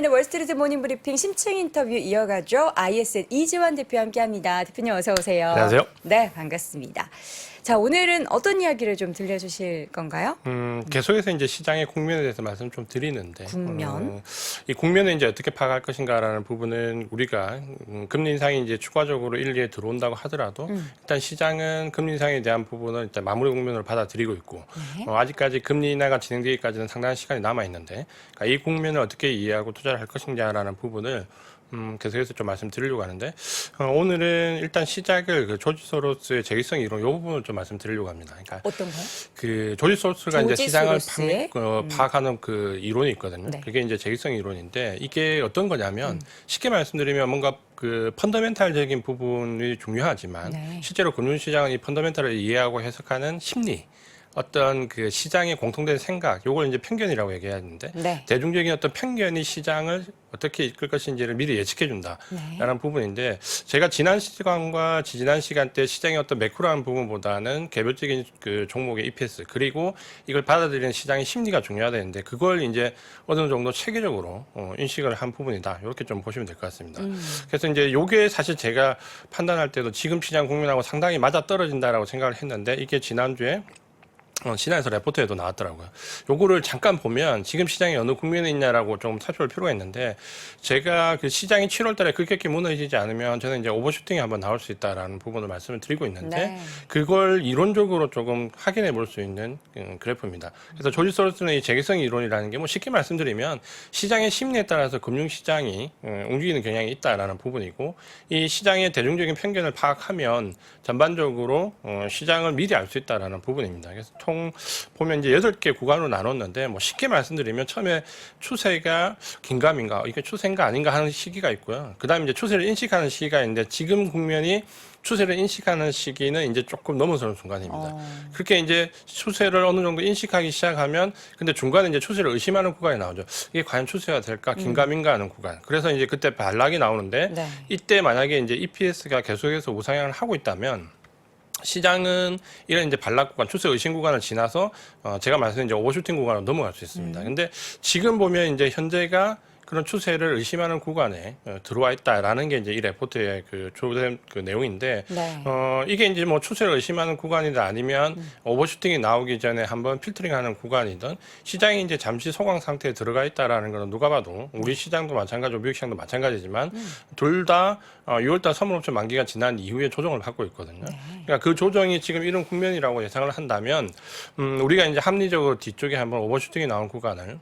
이번에는 월스트리트 모닝 브리핑 심층 인터뷰 이어가죠. ISN 이지환 대표 함께합니다. 대표님 어서 오세요. 안녕하세요. 네, 반갑습니다. 자, 오늘은 어떤 이야기를 좀 들려주실 건가요? 음, 계속해서 이제 시장의 국면에 대해서 말씀 좀 드리는데 국면? 어, 이 국면을 이제 어떻게 파악할 것인가라는 부분은 우리가 음, 금리 인상이 이제 추가적으로 일리에 들어온다고 하더라도 음. 일단 시장은 금리 인상에 대한 부분은 일단 마무리 국면으로 받아들이고 있고 네. 어, 아직까지 금리 인하가 진행되기까지는 상당한 시간이 남아 있는데 그러니까 이 국면을 어떻게 이해하고 투자를 할 것인가라는 부분을 음, 계속해서 좀 말씀드리려고 하는데 어, 오늘은 일단 시작을 그 조지 소로스의 재기성 이론 이 부분을 좀 말씀드리려고 합니다. 그러니까 어떤 거요? 그 조지 소스가 이제 조지 시장을 소로스의? 파, 어, 파악하는 그 이론이 있거든요. 네. 그게 이제 재기성 이론인데 이게 어떤 거냐면 음. 쉽게 말씀드리면 뭔가 그 펀더멘탈적인 부분이 중요하지만 네. 실제로 금융시장은 이 펀더멘탈을 이해하고 해석하는 심리 어떤 그 시장의 공통된 생각 요걸 이제 편견이라고 얘기하는데 네. 대중적인 어떤 편견이 시장을 어떻게 이끌 것인지를 미리 예측해 준다라는 네. 부분인데 제가 지난 시간과 지난 시간 때 시장의 어떤 매크로한 부분보다는 개별적인 그 종목의 EPS 그리고 이걸 받아들이는 시장의 심리가 중요하다는데 그걸 이제 어느 정도 체계적으로 어, 인식을 한 부분이다 이렇게 좀 보시면 될 것 같습니다. 음. 그래서 이제 요게 사실 제가 판단할 때도 지금 시장 국면하고 상당히 맞아 떨어진다라고 생각을 했는데 이게 지난 주에 어, 신화에서 레포트에도 나왔더라고요. 요거를 잠깐 보면 지금 시장이 어느 국면에 있냐라고 좀 살펴볼 필요가 있는데 제가 그 시장이 7월 달에 급격히 무너지지 않으면 저는 이제 오버슈팅이 한번 나올 수 있다라는 부분을 말씀을 드리고 있는데 네. 그걸 이론적으로 조금 확인해 볼 수 있는 음, 그래프입니다. 그래서 조지 소로스는 이 재개성 이론이라는 게 뭐 쉽게 말씀드리면 시장의 심리에 따라서 금융시장이 음, 움직이는 경향이 있다라는 부분이고 이 시장의 대중적인 편견을 파악하면 전반적으로 어, 시장을 미리 알 수 있다라는 부분입니다. 그래서 총 보면 이제 여덟 개 구간으로 나눴는데 뭐 쉽게 말씀드리면 처음에 추세가 긴감인가 이게 추세인가 아닌가 하는 시기가 있고요. 그다음에 이제 추세를 인식하는 시기가 있는데 지금 국면이 추세를 인식하는 시기는 이제 조금 넘어서는 순간입니다. 어. 그렇게 이제 추세를 어느 정도 인식하기 시작하면 근데 중간에 이제 추세를 의심하는 구간이 나오죠. 이게 과연 추세가 될까 긴가민가 하는 구간. 그래서 이제 그때 반락이 나오는데 네. 이때 만약에 이제 EPS가 계속해서 우상향을 하고 있다면 시장은 이런 이제 반락 구간, 추세 의심 구간을 지나서 어 제가 말씀드린 이제 오버슈팅 구간으로 넘어갈 수 있습니다. 근데 지금 보면 이제 현재가 그런 추세를 의심하는 구간에 어, 들어와 있다라는 게 이제 이 레포트의 그 조된 그 내용인데 네. 어 이게 이제 뭐 추세를 의심하는 구간이다 아니면 오버슈팅이 나오기 전에 한번 필터링하는 구간이든 시장이 이제 잠시 소강 상태에 들어가 있다라는 거는 누가 봐도 우리 시장도 마찬가지고 미국 시장도 마찬가지지만 둘다 어, 6월달 선물옵션 만기가 지난 이후에 조정을 받고 있거든요. 그러니까 그 조정이 지금 이런 국면이라고 예상을 한다면 음, 우리가 이제 합리적으로 뒤쪽에 한번 오버슈팅이 나온 구간을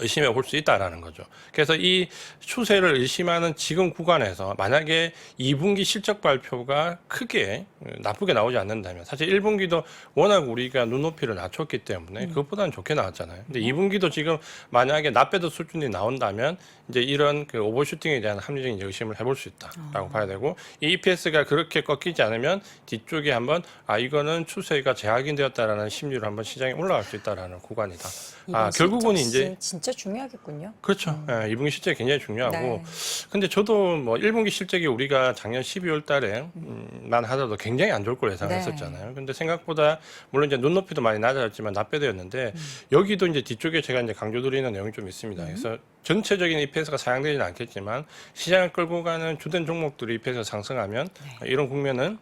의심해 볼 수 있다라는 거죠. 그래서 이 추세를 의심하는 지금 구간에서 만약에 2분기 실적 발표가 크게 나쁘게 나오지 않는다면 사실 1분기도 워낙 우리가 눈높이를 낮췄기 때문에 그것보다는 좋게 나왔잖아요. 근데 2분기도 지금 만약에 나빼도 수준이 나온다면 이제 이런 그 오버슈팅에 대한 합리적인 의심을 해볼 수 있다라고 봐야 되고 이 EPS가 그렇게 꺾이지 않으면 뒤쪽에 한번 아 이거는 추세가 재확인되었다라는 심리로 한번 시장에 올라갈 수 있다라는 구간이다. 아 결국은 실적 이제 시- 진짜 중요하겠군요. 그렇죠. 예, 2분기 실적 이 굉장히 중요하고. 네. 근데 저도 뭐 1분기 실적이 우리가 작년 12월 달에 음, 만 하더라도 굉장히 안 좋을 걸 네. 예상했었잖아요. 근데 생각보다 물론 이제 눈높이도 많이 낮아졌지만 나빼도였는데 음. 여기도 이제 뒤쪽에 제가 이제 강조드리는 내용이 좀 있습니다. 그래서 전체적인 EPS 가 상향되지는 않겠지만 시장을 끌고 가는 주된 종목들이 EPS가 상승하면 네. 이런 국면은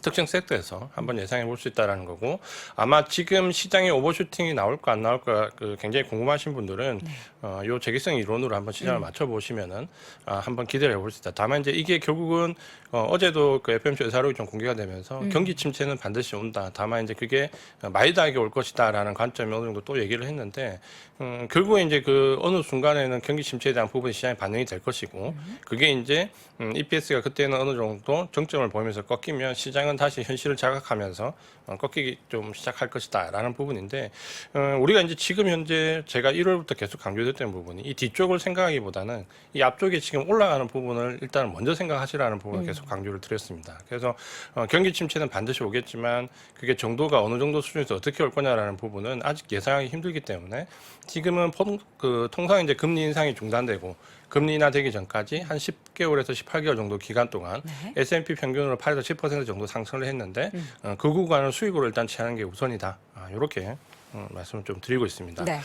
특정 섹터에서 한번 예상해 볼 수 있다라는 거고 아마 지금 시장에 오버슈팅이 나올까 안 나올까 그 굉장히 궁금하신 분들은 네. 어, 요 재기성 이론으로 한번 음. 시장을 맞춰 보시면은 아, 한번 기대를 해볼 수 있다. 다만 이제 이게 결국은 어, 어제도 그 FMC 의사록이 좀 공개가 되면서 음. 경기 침체는 반드시 온다. 다만 이제 그게 마이드하게 올 것이다라는 관점이 어느 정도 또 얘기를 했는데 음, 결국에 이제 그 어느 순간에는 경기 침체에 대한 부분이 시장에 반영이 될 것이고 음. 그게 이제 음, EPS가 그때는 어느 정도 정점을 보이면서 꺾이면 시장 은 다시 현실을 자각하면서 어, 꺾이기 좀 시작할 것이다라는 부분인데 어, 우리가 이제 지금 현재 제가 1월부터 계속 강조했던 부분이 이 뒤쪽을 생각하기보다는 이 앞쪽에 지금 올라가는 부분을 일단 먼저 생각하시라는 부분을 계속 강조를 드렸습니다. 그래서 어, 경기 침체는 반드시 오겠지만 그게 정도가 어느 정도 수준에서 어떻게 올 거냐라는 부분은 아직 예상하기 힘들기 때문에 지금은 폰- 그 통상 이제 금리 인상이 중단되고 금리 인하 되기 전까지 한 10개월에서 18개월 정도 기간 동안 네. S&P 평균으로 8에서 10% 정도 상승을 했는데 어, 그 구간을 수익으로 일단 취하는 게 우선이다. 아, 이렇게 어, 말씀을 좀 드리고 있습니다. 네.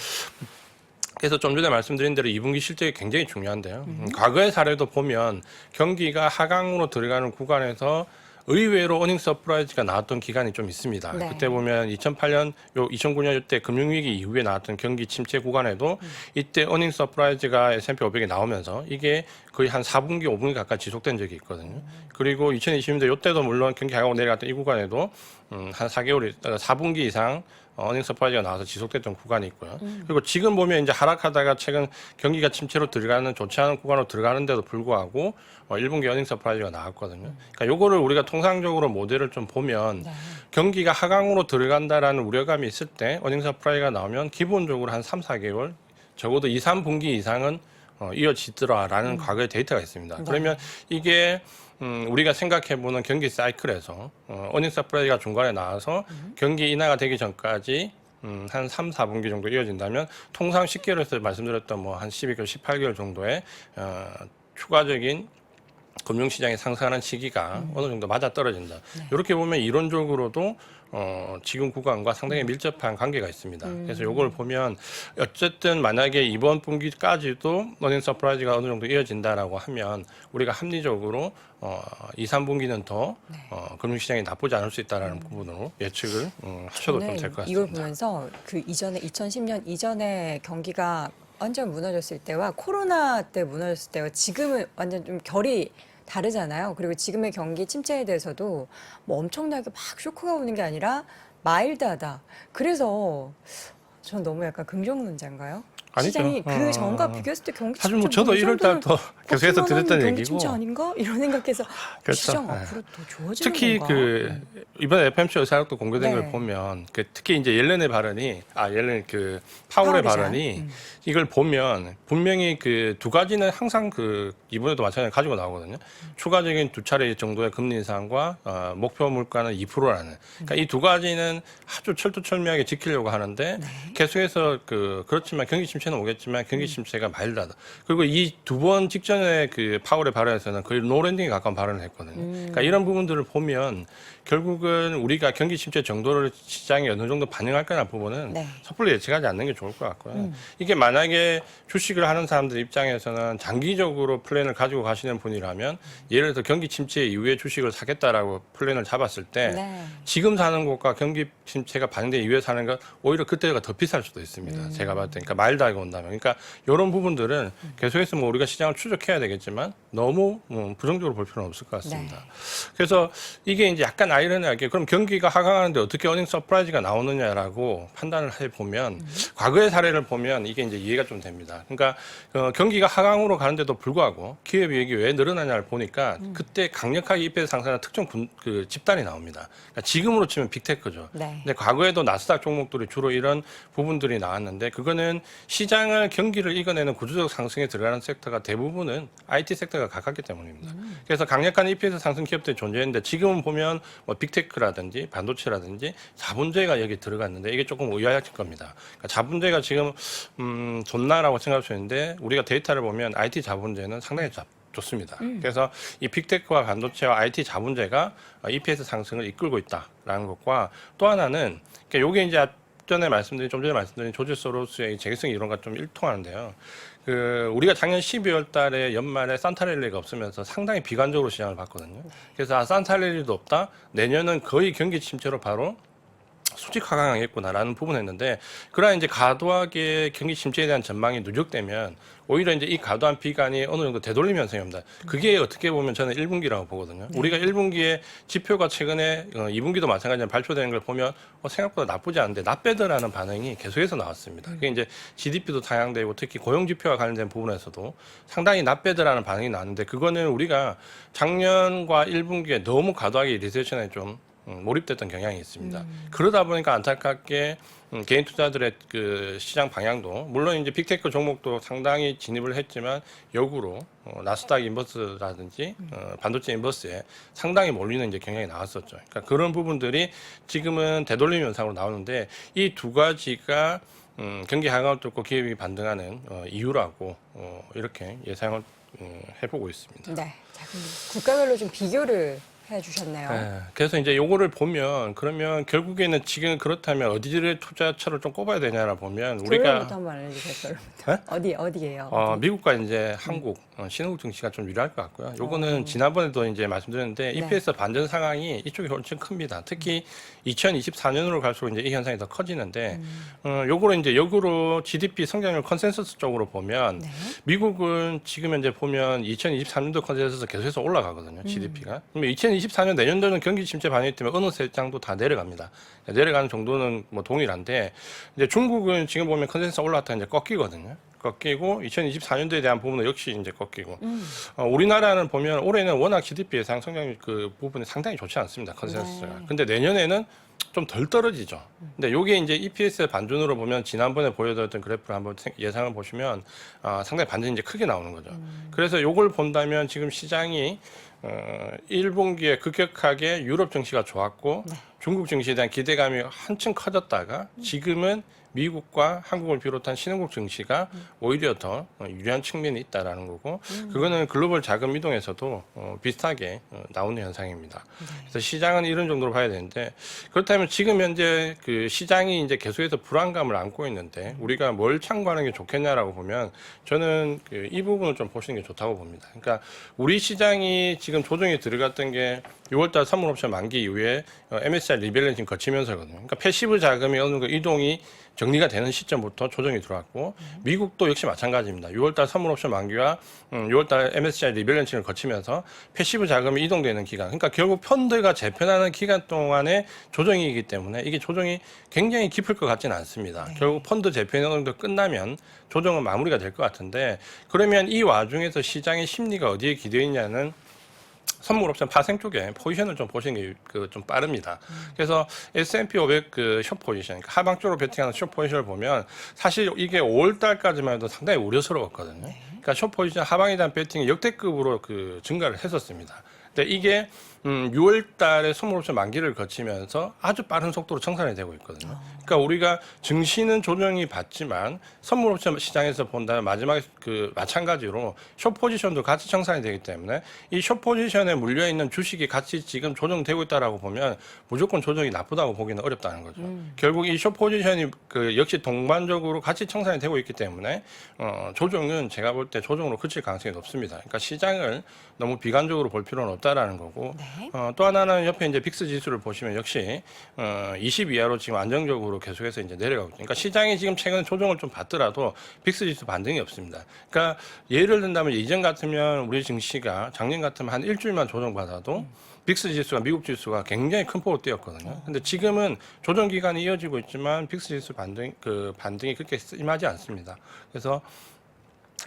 그래서 좀 전에 말씀드린 대로 2분기 실적이 굉장히 중요한데요. 음, 과거의 사례도 보면 경기가 하강으로 들어가는 구간에서 의외로 어닝 서프라이즈가 나왔던 기간이 좀 있습니다. 네. 그때 보면 2008년, 요 2009년 때 금융위기 이후에 나왔던 경기 침체 구간에도 이때 어닝 서프라이즈가 S&P 500에 나오면서 이게 거의 한 4분기, 5분기 가까이 지속된 적이 있거든요. 그리고 2020년대 요때도 물론 경기 하강으로 내려갔던 이 구간에도 음, 한 4개월, 4분기 이상 어닝 서프라이즈가 나와서 지속됐던 구간이 있고요. 그리고 지금 보면 이제 하락하다가 최근 경기가 침체로 들어가는 좋지 않은 구간으로 들어가는데도 불구하고 어, 1분기 어닝 서프라이즈가 나왔거든요. 그러니까 요거를 우리가 통상적으로 모델을 좀 보면 네. 경기가 하강으로 들어간다라는 우려감이 있을 때 어닝 서프라이즈가 나오면 기본적으로 한 3, 4개월 적어도 2, 3분기 이상은 어, 이어지더라라는 과거의 데이터가 있습니다. 네. 그러면 이게 음, 우리가 생각해보는 경기 사이클에서 어, 어닝 서프라이즈가 중간에 나와서 경기 인하가 되기 전까지 음, 한 3, 4분기 정도 이어진다면 통상 10개월에서 말씀드렸던 뭐 한 12개월, 18개월 정도의 어, 추가적인 금융시장이 상승하는 시기가 어느 정도 맞아 떨어진다. 이렇게 보면 이론적으로도 어, 지금 구간과 상당히 밀접한 관계가 있습니다. 그래서 이걸 보면 어쨌든 만약에 이번 분기까지도 어닝 서프라이즈가 어느 정도 이어진다라고 하면 우리가 합리적으로 어, 2, 3분기는 더 어, 금융시장이 나쁘지 않을 수 있다라는 부분으로 예측을 음, 하셔도 좀 될것 이걸 같습니다. 보면서 그 이전에 2010년 이전에 경기가 완전 무너졌을 때와 코로나 때 무너졌을 때와 지금은 완전 좀 결이 다르잖아요. 그리고 지금의 경기 침체에 대해서도 뭐 엄청나게 막 쇼크가 오는 게 아니라 마일드하다. 그래서 전 너무 약간 긍정론자인가요? 아니죠. 시장이 그 어, 전과 어, 어. 비교했을 때 경기 사실 뭐 저도 이 1월 정도는 달부터 계속해서 들었던 경기 얘기고 침체 아닌가 이런 생각해서 그렇죠. 시장 네. 앞으로 더 좋아지는 특히 건가? 그 이번에 FMC 의사록도 공개된 네. 걸 보면 그 특히 이제 옐렌의 발언이 아 옐렌 그 파월의 파월이죠. 발언이 음. 이걸 보면 분명히 그 두 가지는 항상 그 이번에도 마찬가지로 가지고 나오거든요. 추가적인 두 차례 정도의 금리 인상과 어, 목표 물가는 2%라는. 그러니까 이두 가지는 아주 철두철미하게 지키려고 하는데 네. 계속해서 그 그렇지만 경기 침체 는 오겠지만 음. 경기 침체가 마일드하다. 그리고 이 두 번 직전에 그 파월의 발언에서는 거의 노랜딩에 가까운 발언을 했거든요. 음. 그러니까 이런 부분들을 보면 결국은 우리가 경기 침체 정도를 시장이 어느 정도 반영할 거나 부분은 네. 음. 섣불리 예측하지 않는 게 좋을 것 같고요. 이게 만약에 주식을 하는 사람들 입장에서는 장기적으로 플랜을 가지고 가시는 분이라면 예를 들어 경기 침체 이후에 주식을 사겠다라고 플랜을 잡았을 때 네. 지금 사는 것과 경기 침체가 반영된 이후에 사는 것 오히려 그때가 더 비쌀 수도 있습니다. 제가 봤을 때 그러니까 마일드하게 온다면 그러니까 이런 부분들은 계속해서 뭐 우리가 시장을 추적해야 되겠지만 너무 뭐 부정적으로 볼 필요는 없을 것 같습니다. 그래서 이게 이제 약간 아이러니하게 그럼 경기가 하강하는데 어떻게 어닝 서프라이즈가 나오느냐라고 판단을 해 보면 과거의 사례를 보면 이게 이제 이해가 좀 됩니다. 그러니까 어, 경기가 하강으로 가는데도 불구하고 기업이익이 왜 늘어나냐를 보니까 그때 강력하게 EPS 상승하는 특정 군, 그 집단이 나옵니다. 그러니까 지금으로 치면 빅테크죠. 네. 근데 과거에도 나스닥 종목들이 주로 이런 부분들이 나왔는데 그거는 시장을 경기를 이겨내는 구조적 상승에 들어가는 섹터가 대부분은 IT 섹터가 가깝기 때문입니다. 그래서 강력한 EPS 상승 기업들이 존재했는데 지금은 보면 뭐 빅테크라든지 반도체라든지 자본주의가 여기 들어갔는데 이게 조금 의아해질 겁니다. 그러니까 자본주의가 지금 음, 좋나라고 생각할 수 있는데 우리가 데이터를 보면 IT 자본주의는 상당히 자, 좋습니다. 그래서 이 빅테크와 반도체와 IT 자본재가 EPS 상승을 이끌고 있다라는 것과 또 하나는 그러니까 요게 이제 전에 말씀드린 좀 전에 말씀드린 조지 소로스의 재계성 이론과 좀 일통하는데요. 그 우리가 작년 12월 달에 연말에 산타랠리가 없으면서 상당히 비관적으로 시장을 봤거든요. 그래서 아 산타랠리도 없다. 내년은 거의 경기 침체로 바로 수직 하강하겠구나라는 부분을 했는데 그러나 이제 과도하게 경기 침체에 대한 전망이 누적되면 오히려 이제 이 과도한 비관이 어느 정도 되돌림 현상이 옵니다. 그게 어떻게 보면 저는 1분기라고 보거든요. 우리가 1분기에 지표가 최근에 어, 2분기도 마찬가지로 발표되는 걸 보면 어, 생각보다 나쁘지 않은데 나빼드라는 반응이 계속해서 나왔습니다. 그게 이제 GDP도 상향되고 특히 고용 지표와 관련된 부분에서도 상당히 나빼드라는 반응이 나왔는데 그거는 우리가 작년과 1분기에 너무 과도하게 리세션에 좀 음, 몰입됐던 경향이 있습니다. 그러다 보니까 안타깝게 음, 개인 투자들의 그 시장 방향도 물론 이제 빅테크 종목도 상당히 진입을 했지만 역으로 어, 나스닥 인버스라든지 어, 반도체 인버스에 상당히 몰리는 이제 경향이 나왔었죠. 그러니까 그런 부분들이 지금은 되돌림 현상으로 나오는데 이 두 가지가 음, 경기 하강을 뚫고 기업이 반등하는 어, 이유라고 어, 이렇게 예상을 음, 해보고 있습니다. 네. 자, 그럼 국가별로 좀 비교를 해주셨네요. 네, 그래서 이제 요거를 보면 그러면 결국에는 지금 그렇다면 어디를 투자처를 좀 꼽아야 되냐라 보면 결론부터 우리가 한번 알려주세요. 결론부터. 어디 어디예요? 어? 미국과 이제 한국 어, 신흥국 증시가 좀 유리할 것 같고요. 요거는 지난번에도 이제 말씀드렸는데 네. EPS 반전 상황이 이쪽이 훨씬 큽니다. 특히 2024년으로 갈수록 이제 이 현상이 더 커지는데 어, 요거를 이제 역으로 GDP 성장률 컨센서스 쪽으로 보면 네. 미국은 지금 현재 보면 2023년도 컨센서스 계속해서 올라가거든요. GDP가. 그러면 2024년 내년도는 경기 침체 반영이 때문에 어느 세장도 다 내려갑니다. 내려가는 정도는 뭐 동일한데 이제 중국은 지금 보면 컨센서스 올라갔다 이제 꺾이거든요. 꺾이고 2024년도에 대한 부분은 역시 이제 꺾이고 어, 우리나라는 보면 올해는 워낙 GDP 예상 성장률 그 부분이 상당히 좋지 않습니다 컨센서스가. 네. 근데 내년에는 좀 덜 떨어지죠. 근데 요게 이제 EPS 반전으로 보면 지난번에 보여드렸던 그래프를 한번 생- 예상을 보시면 아, 상당히 반전이 이제 크게 나오는 거죠. 그래서 요걸 본다면 지금 시장이 어, 1분기에 급격하게 유럽 증시가 좋았고 중국 증시에 대한 기대감이 한층 커졌다가 지금은 미국과 한국을 비롯한 신흥국 증시가 오히려 더 어, 유리한 측면이 있다라는 거고 그거는 글로벌 자금 이동에서도 어, 비슷하게 어, 나오는 현상입니다. 그래서 시장은 이런 정도로 봐야 되는데 그렇다면 지금 현재 그 시장이 이제 계속해서 불안감을 안고 있는데 우리가 뭘 참고하는 게 좋겠냐라고 보면 저는 그 이 부분을 좀 보시는 게 좋다고 봅니다. 그러니까 우리 시장이 지금 조정이 들어갔던 게 6월달 선물 옵션 만기 이후에 어, MSCI 리밸런싱 거치면서거든요. 그러니까 패시브 자금이 어느 정도 이동이 정리가 되는 시점부터 조정이 들어왔고 미국도 역시 마찬가지입니다. 6월달 선물 옵션 만기와 음, 6월달 MSCI 리밸런싱을 거치면서 패시브 자금이 이동되는 기간. 그러니까 결국 펀드가 재편하는 기간 동안의 조정이기 때문에 이게 조정이 굉장히 깊을 것 같지는 않습니다. 결국 펀드 재편이 어느 정도 끝나면 조정은 마무리가 될 것 같은데 그러면 이 와중에서 시장의 심리가 어디에 기대어 있냐는 선물 옵션 파생 쪽에 포지션을 좀 보시는 게 그 좀 빠릅니다. 그래서 S&P 500 그 숏 포지션, 그러니까 하방 쪽으로 베팅하는 숏 포지션을 보면 사실 이게 5월 달까지만 해도 상당히 우려스러웠거든요. 그러니까 숏 포지션 하방에 대한 베팅이 역대급으로 그 증가를 했었습니다. 근데 이게 음, 6월 달에 선물 옵션 만기를 거치면서 아주 빠른 속도로 청산이 되고 있거든요. 그러니까 우리가 증시는 조정이 받지만 선물 옵션 시장에서 본다면 마지막에 그 마찬가지로 숏 포지션도 같이 청산이 되기 때문에 이 숏 포지션에 물려 있는 주식이 같이 지금 조정되고 있다라고 보면 무조건 조정이 나쁘다고 보기는 어렵다는 거죠. 결국 이 숏 포지션이 그 역시 동반적으로 같이 청산이 되고 있기 때문에 어, 조정은 제가 볼 때 조정으로 그칠 가능성이 높습니다. 그러니까 시장을 너무 비관적으로 볼 필요는 없다라는 거고 네. 어, 또 하나는 옆에 이제 빅스 지수를 보시면 역시 어, 20 이하로 지금 안정적으로 계속해서 이제 내려가고. 그러니까 시장이 지금 최근 조정을 좀 받더라도 빅스 지수 반등이 없습니다. 그러니까 예를 든다면 이전 같으면 우리 증시가 작년 같으면 한 일주일만 조정받아도 빅스 지수가 미국 지수가 굉장히 큰 폭으로 뛰었거든요. 근데 지금은 조정 기간이 이어지고 있지만 빅스 지수 반등 그 반등이 그렇게 심하지 않습니다. 그래서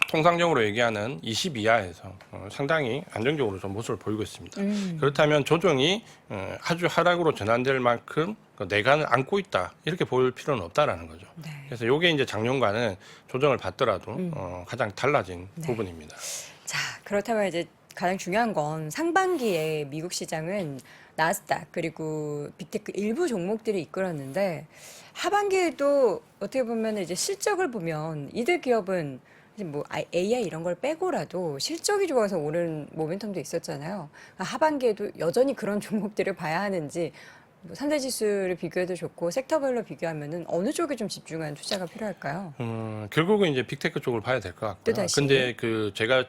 통상적으로 얘기하는 20 이하에서 어, 상당히 안정적으로 좀 모습을 보이고 있습니다. 음. 그렇다면 조정이 어, 아주 하락으로 전환될 만큼 그 내관을 안고 있다 이렇게 보일 필요는 없다라는 거죠. 네. 그래서 이게 이제 작년과는 조정을 받더라도 어, 가장 달라진 네. 부분입니다. 자, 그렇다면 이제 가장 중요한 건 상반기에 미국 시장은 나스닥 그리고 빅테크 일부 종목들이 이끌었는데 하반기에도 어떻게 보면 이제 실적을 보면 이들 기업은 이제 뭐 AI 이런 걸 빼고라도 실적이 좋아서 오른 모멘텀도 있었잖아요. 하반기에도 여전히 그런 종목들을 봐야 하는지 뭐 산대 지수를 비교해도 좋고 섹터별로 비교하면은 어느 쪽에 좀 집중한 투자가 필요할까요? 음, 결국은 이제 빅테크 쪽을 봐야 될 것 같고요. 또다시. 근데 그 제가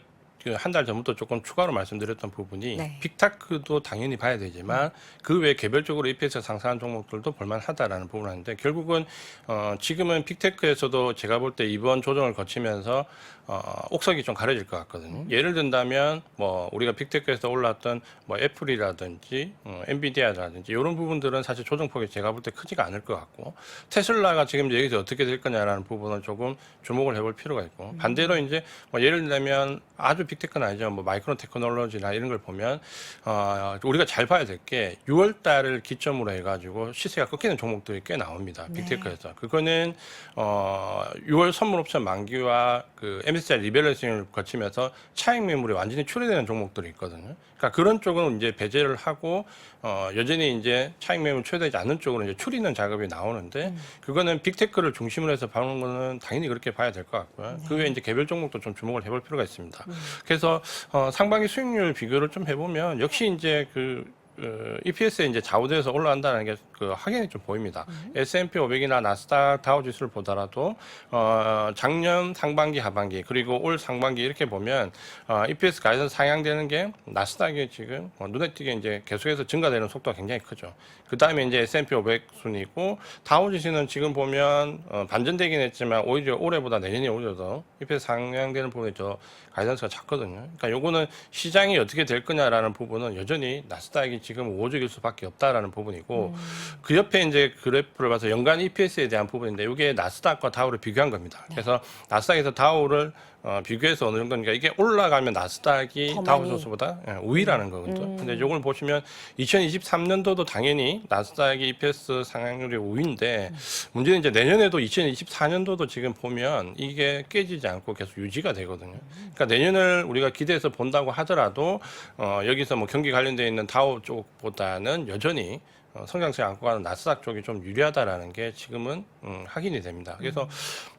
한 달 전부터 조금 추가로 말씀드렸던 부분이 네. 빅테크도 당연히 봐야 되지만 그외 개별적으로 EPS 상승한 종목들도 볼만하다라는 부분인데 결국은 어, 지금은 빅테크에서도 제가 볼 때 이번 조정을 거치면서 어, 옥석이 좀 가려질 것 같거든요. 예를 든다면 뭐 우리가 빅테크에서 올랐던 뭐 애플이라든지 어, 엔비디아라든지 이런 부분들은 사실 조정폭이 제가 볼 때 크지가 않을 것 같고 테슬라가 지금 여기서 어떻게 될 거냐라는 부분은 조금 주목을 해볼 필요가 있고 반대로 이제 뭐 예를 들면 아주 빅테크는 아니죠. 뭐 마이크로 테크놀로지나 이런 걸 보면 어, 우리가 잘 봐야 될 게 6월 달을 기점으로 해가지고 시세가 꺾이는 종목들이 꽤 나옵니다. 네. 빅테크에서 그거는 어, 6월 선물 옵션 만기와 그 MSCI 리밸런싱을 거치면서 차익 매물이 완전히 출회되는 종목들이 있거든요. 그러니까 그런 쪽은 이제 배제를 하고 어, 여전히 이제 차익 매물 출회되지 않는 쪽으로 이제 추리는 작업이 나오는데 그거는 빅테크를 중심으로 해서 보는 거는 당연히 그렇게 봐야 될 것 같고요. 그 외에 이제 개별 종목도 좀 주목을 해볼 필요가 있습니다. 그래서 어, 상반기 수익률 비교를 좀 해보면 역시 이제 그 그 EPS에 이제 좌우돼서 올라간다는 게 그 확연히 좀 보입니다. S&P 500이나 나스닥 다우 지수를 보더라도 어 작년 상반기 하반기 그리고 올 상반기 이렇게 보면 어 EPS 가이드 상향되는 게 나스닥이 지금 어, 눈에 띄게 이제 계속해서 증가되는 속도가 굉장히 크죠. 그 다음에 이제 S&P 500 순이고 다우 지수는 지금 보면 어 반전되긴 했지만 오히려 올해보다 내년이 오히려 더 EPS 상향되는 부분이 더 가이던스가 작거든요. 그러니까 요거는 시장이 어떻게 될 거냐라는 부분은 여전히 나스닥이 지금 우호적일 수밖에 없다라는 부분이고 그 옆에 이제 그래프를 봐서 연간 EPS에 대한 부분인데 이게 나스닥과 다우를 비교한 겁니다. 그래서 나스닥에서 다우를 어, 비교해서 어느 정도니까 이게 올라가면 나스닥이 더 다우 많이. 지수보다 예, 우위라는 거거든요. 근데 이걸 보시면 2023년도도 당연히 나스닥이 EPS 상향률이 우위인데 문제는 이제 내년에도 2024년도도 지금 보면 이게 깨지지 않고 계속 유지가 되거든요. 그러니까 내년을 우리가 기대해서 본다고 하더라도 어, 여기서 뭐 경기 관련돼 있는 다우 쪽보다는 여전히 어, 성장세 안고 가는 나스닥 쪽이 좀 유리하다라는 게 지금은 음, 확인이 됩니다. 그래서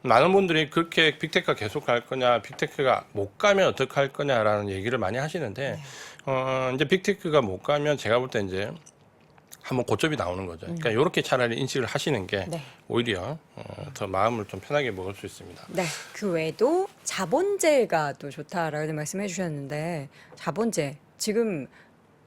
많은 분들이 그렇게 빅테크가 계속 갈 거냐, 빅테크가 못 가면 어떻게 할 거냐라는 얘기를 많이 하시는데 어, 이제 빅테크가 못 가면 제가 볼 때 이제 한번 고점이 나오는 거죠. 그러니까 이렇게 차라리 인식을 하시는 게 네. 오히려 어, 더 마음을 좀 편하게 먹을 수 있습니다. 네. 그 외에도 자본재가 또 좋다라고 말씀해 주셨는데 자본재 지금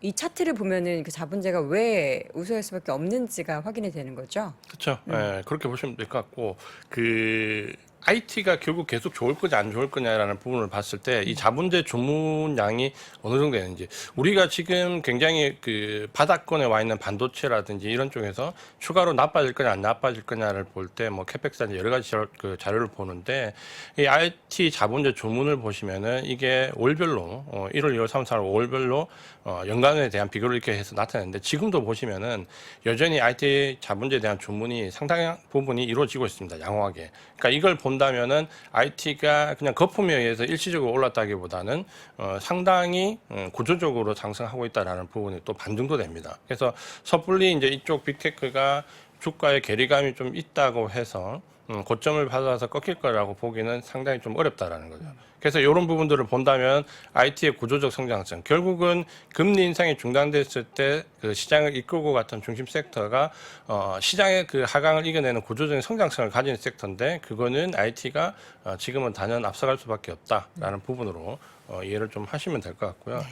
이 차트를 보면은 그 자본재가 왜 우수할 수밖에 없는지가 확인이 되는 거죠. 그렇죠. 예, 그렇게 보시면 될 것 같고 그 IT가 결국 계속 좋을 거냐 안 좋을 거냐라는 부분을 봤을 때 이 자본재 주문량이 어느 정도 되는지 우리가 지금 굉장히 그 바닥권에 와 있는 반도체라든지 이런 쪽에서 추가로 나빠질 거냐 안 나빠질 거냐를 볼 때 뭐 캐펙스나 여러 가지 자- 그 자료를 보는데 이 IT 자본재 주문을 보시면은 이게 월별로 어 1월, 2월, 3월, 4월 월별로 어 연간에 대한 비교를 이렇게 해서 나타내는데 지금도 보시면은 여전히 IT 자본재에 대한 주문이 상당한 부분이 이루어지고 있습니다. 양호하게. 그러니까 이걸 본 다면은 IT가 그냥 거품에 의해서 일시적으로 올랐다기보다는 어 상당히 음, 구조적으로 상승하고 있다라는 부분이 또 반증도 됩니다. 그래서 섣불리 이제 이쪽 빅테크가 주가의 괴리감이 좀 있다고 해서 음, 고점을 받아서 꺾일 거라고 보기는 상당히 좀 어렵다라는 거죠. 그래서 이런 부분들을 본다면 IT의 구조적 성장성, 결국은 금리 인상이 중단됐을 때 그 시장을 이끌고 갔던 중심 섹터가 어, 시장의 그 하강을 이겨내는 구조적인 성장성을 가진 섹터인데 그거는 IT가 어, 지금은 단연 앞서갈 수밖에 없다라는 부분으로 어, 이해를 좀 하시면 될 것 같고요.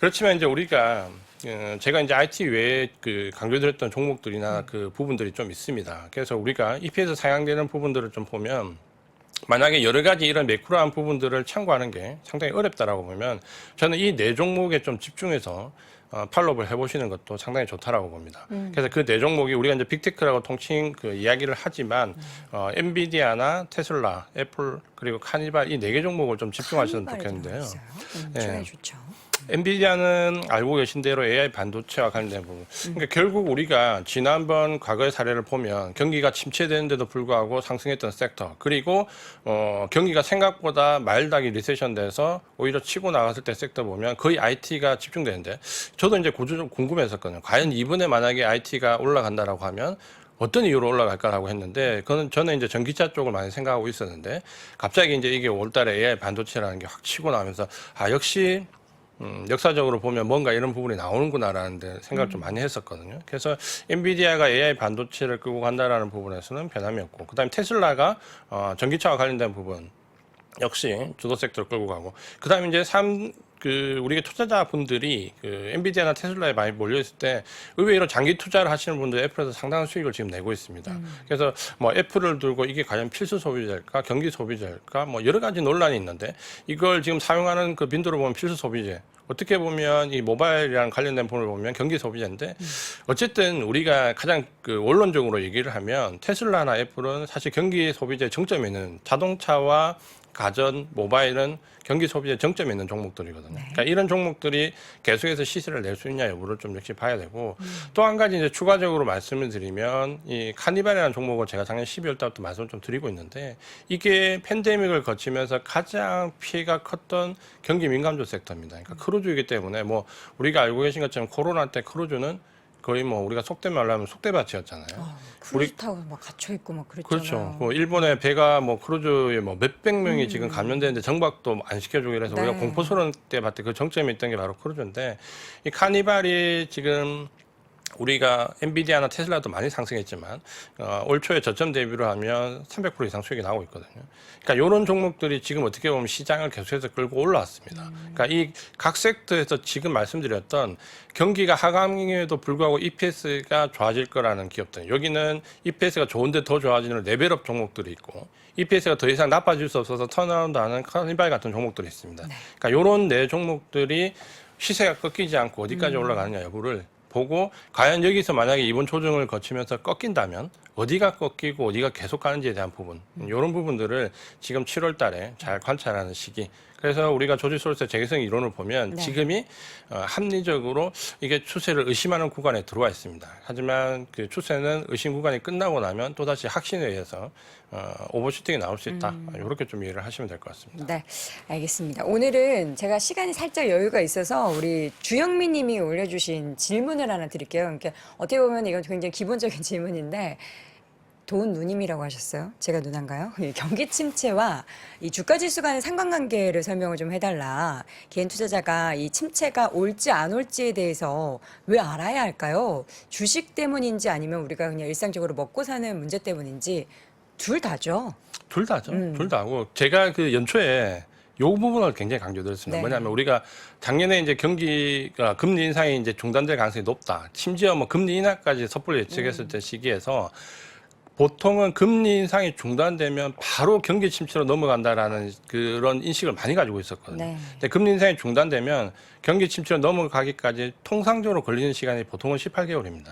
그렇지만 이제 우리가 어, 제가 이제 IT 외에 그 강조드렸던 종목들이나 그 부분들이 좀 있습니다. 그래서 우리가 EPS 상향되는 부분들을 좀 보면 만약에 여러 가지 이런 매크로한 부분들을 참고하는 게 상당히 어렵다라고 보면 저는 이 네 종목에 좀 집중해서 어, 팔로우를 해보시는 것도 상당히 좋다라고 봅니다. 그래서 그 네 종목이 우리가 이제 빅테크라고 통칭 그 이야기를 하지만 어, 엔비디아나 테슬라, 애플 그리고 카니발 이 네 개 종목을 좀 집중하시면 좋겠는데요. 음, 네. 좋죠. 엔비디아는 알고 계신 대로 AI 반도체와 관련된 부분. 그러니까 결국 우리가 지난번 과거의 사례를 보면 경기가 침체되는데도 불구하고 상승했던 섹터. 그리고 어, 경기가 생각보다 마일드하게 리세션돼서 오히려 치고 나갔을 때 섹터 보면 거의 IT가 집중되는데 저도 이제 고조 좀 궁금했었거든요. 과연 이번에 만약에 IT가 올라간다라고 하면 어떤 이유로 올라갈까라고 했는데 그거는 저는 이제 전기차 쪽을 많이 생각하고 있었는데 갑자기 이제 이게 올달에 AI 반도체라는 게 확 치고 나면서 아 역시 음, 역사적으로 보면 뭔가 이런 부분이 나오는구나라는 데 생각을 좀 많이 했었거든요. 그래서 엔비디아가 AI 반도체를 끌고 간다라는 부분에서는 변함이 없고, 그 다음에 테슬라가 어, 전기차와 관련된 부분 역시 주도 섹터를 끌고 가고, 그 다음에 이제 삼, 그, 우리 투자자분들이 그 엔비디아나 테슬라에 많이 몰려 있을 때 의외로 장기 투자를 하시는 분들 애플에서 상당한 수익을 지금 내고 있습니다. 그래서 뭐 애플을 들고 이게 과연 필수 소비재일까, 경기 소비재일까, 뭐 여러 가지 논란이 있는데 이걸 지금 사용하는 그 빈도를 보면 필수 소비재. 어떻게 보면 이 모바일이랑 관련된 부분을 보면 경기 소비재인데 어쨌든 우리가 가장 그 원론적으로 얘기를 하면 테슬라나 애플은 사실 경기 소비재 정점에 있는 자동차와 가전, 모바일은 경기 소비재 정점에 있는 종목들이거든요. 그러니까 이런 종목들이 계속해서 시세를 낼 수 있냐 여부를 좀 역시 봐야 되고 또한 가지 이제 추가적으로 말씀을 드리면 이 카니발이라는 종목을 제가 작년 12월 달부터 말씀을 좀 드리고 있는데 이게 팬데믹을 거치면서 가장 피해가 컸던 경기 민감주 섹터입니다. 그러니까 크루즈이기 때문에 뭐 우리가 알고 계신 것처럼 코로나 때 크루즈는 거의 뭐 우리가 속된 말로 하면 속대밭이었잖아요. 아, 크루즈 타고 막 갇혀 있고 막 그랬잖아요. 그렇죠. 뭐 일본의 배가 뭐 크루즈에 뭐 몇백 명이 지금 감염되는데 정박도 안 시켜주고 이래서 음. 네. 우리가 공포스러운 때 봤을 때 그 정점이 있던 게 바로 크루즈인데 이 카니발이 지금 우리가 엔비디아나 테슬라도 많이 상승했지만 어, 올 초에 저점 대비로 하면 300% 이상 수익이 나오고 있거든요. 그러니까 이런 종목들이 지금 어떻게 보면 시장을 계속해서 끌고 올라왔습니다. 그러니까 이 각 섹터에서 지금 말씀드렸던 경기가 하강에도 불구하고 EPS가 좋아질 거라는 기업들 여기는 EPS가 좋은데 더 좋아지는 레벨업 종목들이 있고 EPS가 더 이상 나빠질 수 없어서 턴어라운드하는 카니발 같은 종목들이 있습니다. 그러니까 이런 네 종목들이 시세가 꺾이지 않고 어디까지 올라가느냐 여부를 보고 과연 여기서 만약에 이번 조정을 거치면서 꺾인다면 어디가 꺾이고 어디가 계속 가는지에 대한 부분 이런 부분들을 지금 7월 달에 잘 관찰하는 시기 그래서 우리가 조지솔스 재개성 이론을 보면 네. 지금이 어, 합리적으로 이게 추세를 의심하는 구간에 들어와 있습니다. 하지만 그 추세는 의심 구간이 끝나고 나면 또다시 확신에 의해서 어, 오버슈팅이 나올 수 있다. 이렇게 좀 이해를 하시면 될 것 같습니다. 네, 알겠습니다. 오늘은 제가 시간이 살짝 여유가 있어서 우리 주영민 님이 올려주신 질문을 하나 드릴게요. 그러니까 어떻게 보면 이건 굉장히 기본적인 질문인데 돈 누님이라고 하셨어요. 제가 누난가요? 이 경기 침체와 이 주가 지수 간의 상관관계를 설명을 좀 해달라. 개인 투자자가 이 침체가 올지 안 올지에 대해서 왜 알아야 할까요? 주식 때문인지 아니면 우리가 그냥 일상적으로 먹고 사는 문제 때문인지 둘 다죠. 둘 다죠. 음. 둘 다고 제가 그 연초에 요 부분을 굉장히 강조드렸습니다. 네. 뭐냐면 우리가 작년에 이제 경기가 금리 인상이 이제 중단될 가능성이 높다. 심지어 뭐 금리 인하까지 섣불리 예측했을 음. 때 시기에서 보통은 금리 인상이 중단되면 바로 경기 침체로 넘어간다라는 그런 인식을 많이 가지고 있었거든요. 네. 근데 금리 인상이 중단되면 경기 침체로 넘어가기까지 통상적으로 걸리는 시간이 보통은 18개월입니다.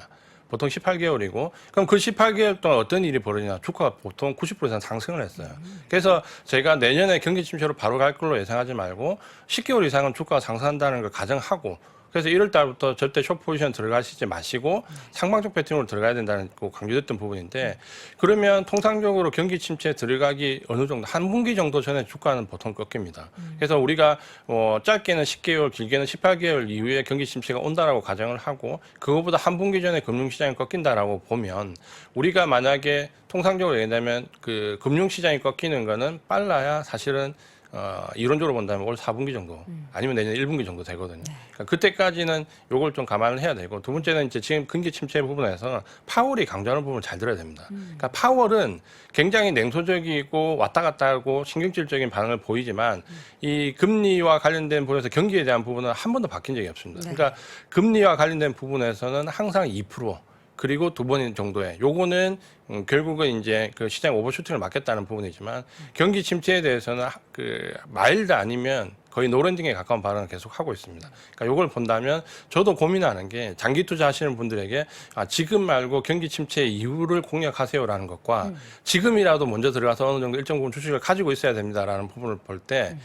보통 18개월이고 그럼 그 18개월 동안 어떤 일이 벌어지냐 주가가 보통 90% 이상 상승을 했어요. 그래서 제가 내년에 경기 침체로 바로 갈 걸로 예상하지 말고 10개월 이상은 주가가 상승한다는 걸 가정하고 그래서 1월 달부터 절대 숏 포지션 들어가시지 마시고 상방적 패턴으로 들어가야 된다는 거 강조됐던 부분인데 그러면 통상적으로 경기 침체에 들어가기 어느 정도 한 분기 정도 전에 주가는 보통 꺾입니다. 그래서 우리가 어 짧게는 10개월, 길게는 18개월 이후에 경기 침체가 온다라고 가정을 하고 그거보다 한 분기 전에 금융시장이 꺾인다라고 보면 우리가 만약에 통상적으로 얘기하면 그 금융시장이 꺾이는 거는 빨라야 사실은 어, 이론적으로 본다면 올 4분기 정도 아니면 내년 1분기 정도 되거든요. 그러니까 그때까지는 요걸 좀 감안을 해야 되고 두 번째는 이제 지금 경기 침체 부분에서 파월이 강조하는 부분을 잘 들어야 됩니다. 그러니까 파월은 굉장히 냉소적이고 왔다 갔다 하고 신경질적인 반응을 보이지만 이 금리와 관련된 부분에서 경기에 대한 부분은 한 번도 바뀐 적이 없습니다. 네. 그러니까 금리와 관련된 부분에서는 항상 2% 그리고 두 번 정도의 요거는 음, 결국은 이제 그 시장 오버슈팅을 막겠다는 부분이지만 경기 침체에 대해서는 하- 그 마일드 아니면 거의 노랜딩에 가까운 발언을 계속 하고 있습니다. 그러니까 요걸 본다면 저도 고민하는 게 장기 투자하시는 분들에게 아, 지금 말고 경기 침체 이후를 공략하세요라는 것과 지금이라도 먼저 들어가서 어느 정도 일정 부분 주식을 가지고 있어야 됩니다라는 부분을 볼 때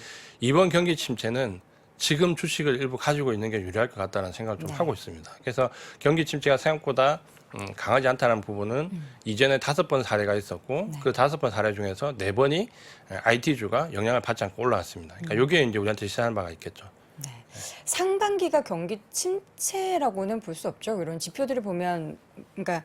이번 경기 침체는 지금 주식을 일부 가지고 있는 게 유리할 것 같다는 생각을 좀 하고 있습니다. 그래서 경기 침체가 생각보다 음, 강하지 않다는 부분은 이전에 다섯 번 사례가 있었고 그 다섯 번 사례 중에서 네 번이 IT주가 영향을 받지 않고 올라왔습니다. 그러니까 이게 이제 우리한테 시사하는 바가 있겠죠. 네. 상반기가 경기 침체라고는 볼 수 없죠. 이런 지표들을 보면, 그러니까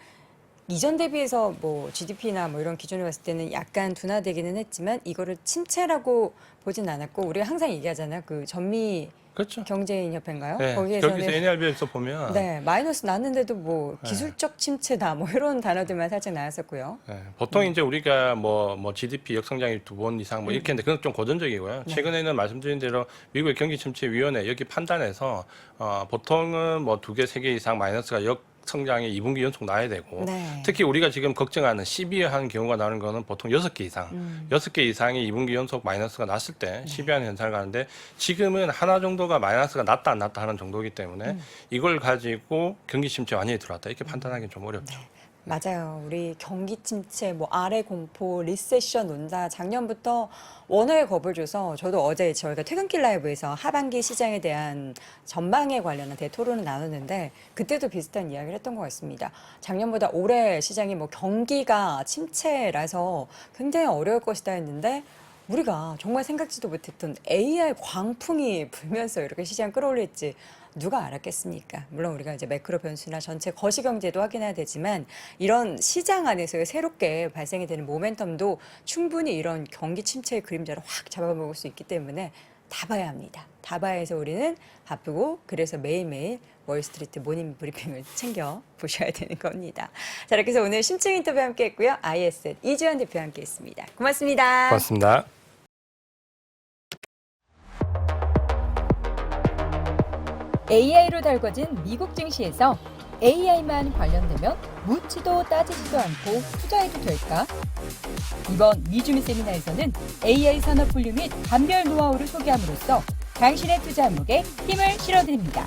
이전 대비해서 뭐 GDP나 뭐 이런 기준을 봤을 때는 약간 둔화되기는 했지만 이거를 침체라고 보진 않았고 우리가 항상 얘기하잖아요. 그 전미 그렇죠. 경제인 협회인가요? 네, 거기에서는 여기서 NLB에서 보면 네 마이너스 났는데도 뭐 네. 기술적 침체다 뭐 이런 단어들만 살짝 나왔었고요. 네, 보통 이제 우리가 뭐, 뭐 GDP 역성장이 두 번 이상 뭐 이렇게 했는데 그건 좀 고전적이고요. 네. 최근에는 말씀드린 대로 미국의 경기침체위원회 여기 판단해서 어, 보통은 뭐 두 개, 세 개 이상 마이너스가 역 성장이 2분기 연속 나야 되고 네. 특히 우리가 지금 걱정하는 시비한 경우가 나오는 거는 보통 여섯 개 이상, 음. 여섯 개 이상이 2분기 연속 마이너스가 났을 때 시비하는 현상을 가는데 지금은 하나 정도가 마이너스가 났다 안 났다 하는 정도이기 때문에 음. 이걸 가지고 경기 침체 완전히 들어왔다 이렇게 판단하기는 좀 어렵죠. 맞아요. 우리 경기 침체, 뭐 아래 공포, 리세션 온다. 작년부터 원화에 겁을 줘서 저도 어제 저희가 퇴근길 라이브에서 하반기 시장에 대한 전망에 관련한 대토론을 나눴는데 그때도 비슷한 이야기를 했던 것 같습니다. 작년보다 올해 시장이 뭐 경기가 침체라서 굉장히 어려울 것이다 했는데 우리가 정말 생각지도 못했던 AI 광풍이 불면서 이렇게 시장 끌어올릴지 누가 알았겠습니까? 물론 우리가 이제 매크로 변수나 전체 거시 경제도 확인해야 되지만 이런 시장 안에서 새롭게 발생이 되는 모멘텀도 충분히 이런 경기 침체의 그림자를 확 잡아먹을 수 있기 때문에 다 봐야 합니다. 다 봐야 해서 우리는 바쁘고 그래서 매일매일 월스트리트 모닝 브리핑을 챙겨 보셔야 되는 겁니다. 자, 이렇게 해서 오늘 심층 인터뷰 함께 했고요. ISN 이주연 대표 함께 했습니다. 고맙습니다. 고맙습니다. AI로 달궈진 미국 증시에서 AI만 관련되면 묻지도 따지지도 않고 투자해도 될까? 이번 미주미 세미나에서는 AI 산업 분류 및 감별 노하우를 소개함으로써 당신의 투자 항목에 힘을 실어드립니다.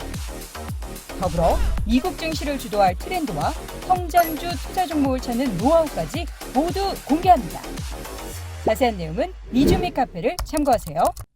더불어 미국 증시를 주도할 트렌드와 성장주 투자 종목을 찾는 노하우까지 모두 공개합니다. 자세한 내용은 미주미 카페를 참고하세요.